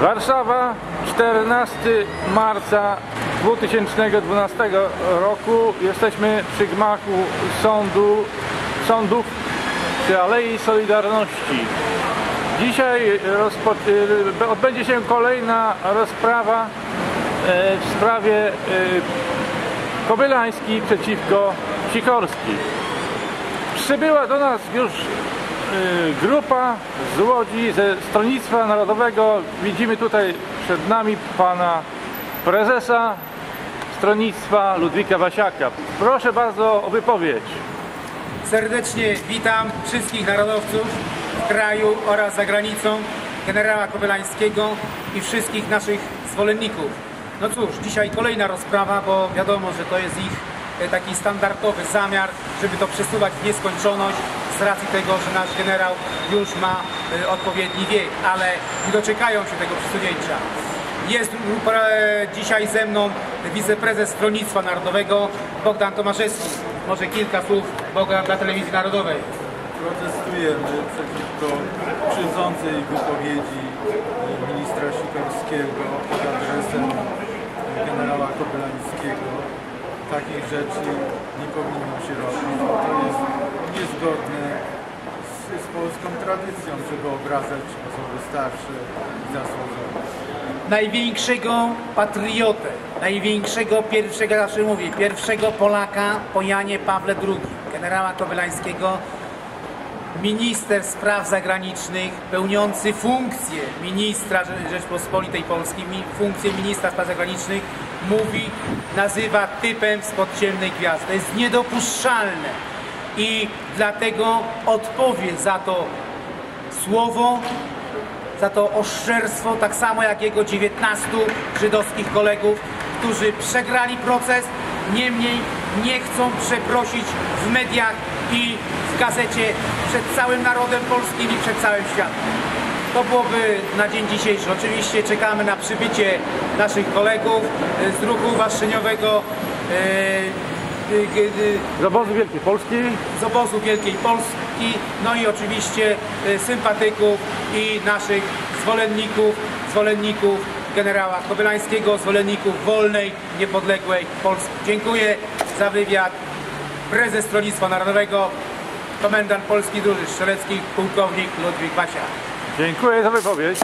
Warszawa, 14 marca 2012 roku. Jesteśmy przy gmachu sądu, sądów przy Alei Solidarności. Dzisiaj y, odbędzie się kolejna rozprawa e, w sprawie e, Kobylański przeciwko Sikorski. Przybyła do nas już grupa z Łodzi, ze Stronnictwa Narodowego. Widzimy tutaj przed nami pana prezesa Stronnictwa Ludwika Wasiaka. Proszę bardzo o wypowiedź. Serdecznie witam wszystkich narodowców w kraju oraz za granicą, generała Kobelańskiego i wszystkich naszych zwolenników. No cóż, dzisiaj kolejna rozprawa, bo wiadomo, że to jest ich e, taki standardowy zamiar, żeby to przesuwać w nieskończoność z racji tego, że nasz generał już ma e, odpowiedni wiek, ale nie doczekają się tego przesunięcia. Jest dzisiaj ze mną wiceprezes Stronnictwa Narodowego Bogdan Tomaszewski. Może kilka słów Bogdan dla Telewizji Narodowej. Protestujemy przeciwko krzywdzącej wypowiedzi ministra Sikorskiego pod adresem generała Kobelańskiego. Takich rzeczy nie powinno się robić. To jest niezgodne tradycją, żeby obrażać osoby starsze i zasłużone. Największego patriotę, największego pierwszego, zawsze mówię, pierwszego Polaka po Janie Pawle II, generała Kobelańskiego, minister spraw zagranicznych, pełniący funkcję ministra Rze- Rzeczpospolitej Polskiej, funkcję ministra spraw zagranicznych, mówi, nazywa typem spod ciemnej gwiazdy. To jest niedopuszczalne i dlatego odpowie za to słowo, za to oszczerstwo, tak samo jak jego 19 żydowskich kolegów, którzy przegrali proces, niemniej nie chcą przeprosić w mediach i w gazecie przed całym narodem polskim i przed całym światem. To byłoby na dzień dzisiejszy. Oczywiście czekamy na przybycie naszych kolegów z ruchu waszczeniowego, g- e, Z obozu Wielkiej Polski. z obozu Wielkiej Polski, no i oczywiście y, sympatyków i naszych zwolenników, zwolenników generała Kobylańskiego, zwolenników wolnej, niepodległej Polski. Dziękuję za wywiad. Prezes Stronnictwa Narodowego, komendant Polski Drużyny Strzeleckiej, pułkownik Ludwik Basia. Dziękuję za wypowiedź.